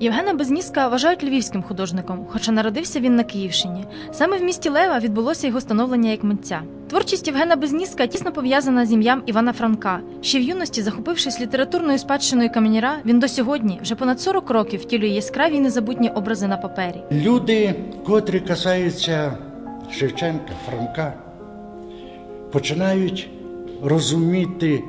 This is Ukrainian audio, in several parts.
Євгена Безніска вважають львівським художником, хоча народився він на Київщині. Саме в місті Лева відбулося його становлення як митця. Творчість Євгена Безніска тісно пов'язана з ім'ям Івана Франка. Ще в юності, захопившись літературною спадщиною каменяра, він до сьогодні вже понад 40 років втілює яскраві й незабутні образи на папері. Люди, котрі касаються Шевченка, Франка, починають розуміти,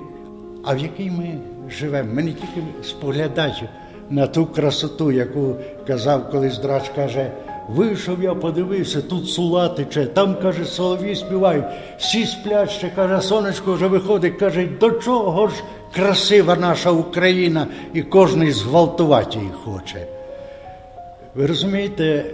а в якій ми живемо. Ми не тільки споглядаючи на ту красоту, яку казав колись драч, каже, вийшов я, подивився, тут сула тече, там, каже, солові співають, всі сплять, каже, сонечко вже виходить, каже, до чого ж красива наша Україна, і кожний зґвалтувати її хоче. Ви розумієте,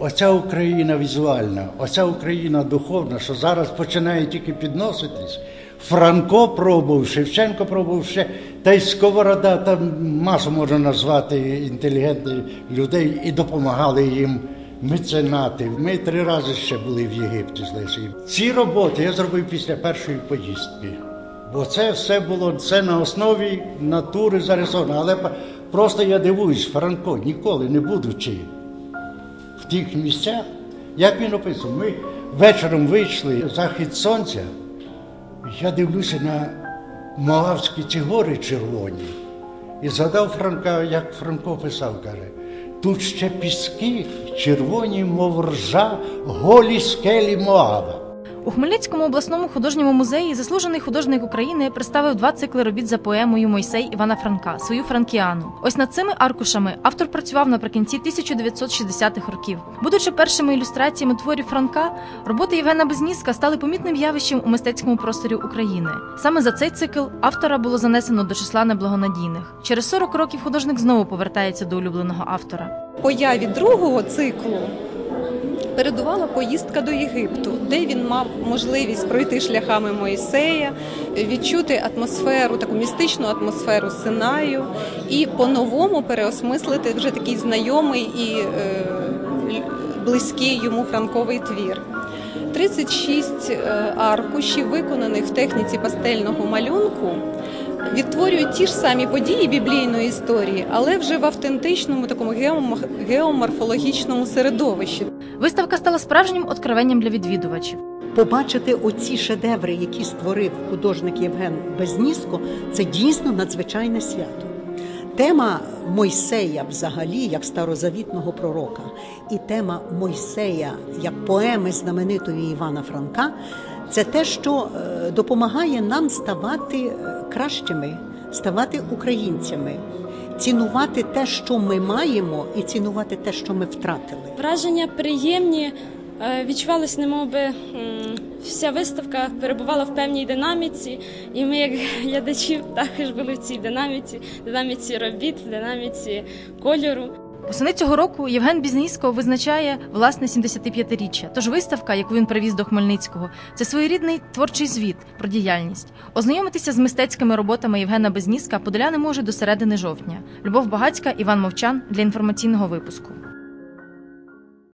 оця Україна візуальна, оця Україна духовна, що зараз починає тільки підноситись. Франко пробував, Шевченко пробував ще, та й Сковорода, там масу можна назвати інтелігентних людей і допомагали їм меценати. Ми три рази ще були в Єгипті з. Ці роботи я зробив після першої поїздки. Бо це все було це на основі натури зарисовано. Але просто я дивуюсь, Франко, ніколи не будучи в тих місцях, як він описував, ми вечором вийшли захід сонця, я дивлюся на Моавські ці гори червоні. І задав Франка, як Франко писав, каже, тут ще піски, червоні, мов ржа, голі скелі Моава. У Хмельницькому обласному художньому музеї заслужений художник України представив два цикли робіт за поемою Мойсей Івана Франка, свою франкіану. Ось над цими аркушами автор працював наприкінці 1960-х років. Будучи першими ілюстраціями творів Франка, роботи Євгена Безніска стали помітним явищем у мистецькому просторі України. Саме за цей цикл автора було занесено до числа неблагонадійних. Через 40 років художник знову повертається до улюбленого автора. появі другого циклу передувала поїздка до Єгипту, де він мав можливість пройти шляхами Моїсея, відчути атмосферу, таку містичну атмосферу Синаю і по-новому переосмислити вже такий знайомий і е, близький йому франковий твір. 36 е, аркушів, виконаних в техніці пастельного малюнку, відтворюють ті ж самі події біблійної історії, але вже в автентичному такому геоморфологічному середовищі. Виставка стала справжнім откровенням для відвідувачів. Побачити оці шедеври, які створив художник Євген Безніско, це дійсно надзвичайне свято. Тема Мойсея, взагалі, як старозавітного пророка, і тема Мойсея як поеми знаменитої Івана Франка, це те, що е, допомагає нам ставати е, кращими, ставати українцями, цінувати те, що ми маємо, і цінувати те, що ми втратили. Враження приємні. е, Відчувалось, немов би вся виставка перебувала в певній динаміці, і ми, як глядачі, також були в цій динаміці, динаміці робіт, динаміці кольору. Восени цього року Євген Бізнісько визначає власне 75-річчя. Тож виставка, яку він привіз до Хмельницького, це своєрідний творчий звіт про діяльність. Ознайомитися з мистецькими роботами Євгена Безніска подоляни може до середини жовтня. Любов Багацька, Іван Мовчан для інформаційного випуску.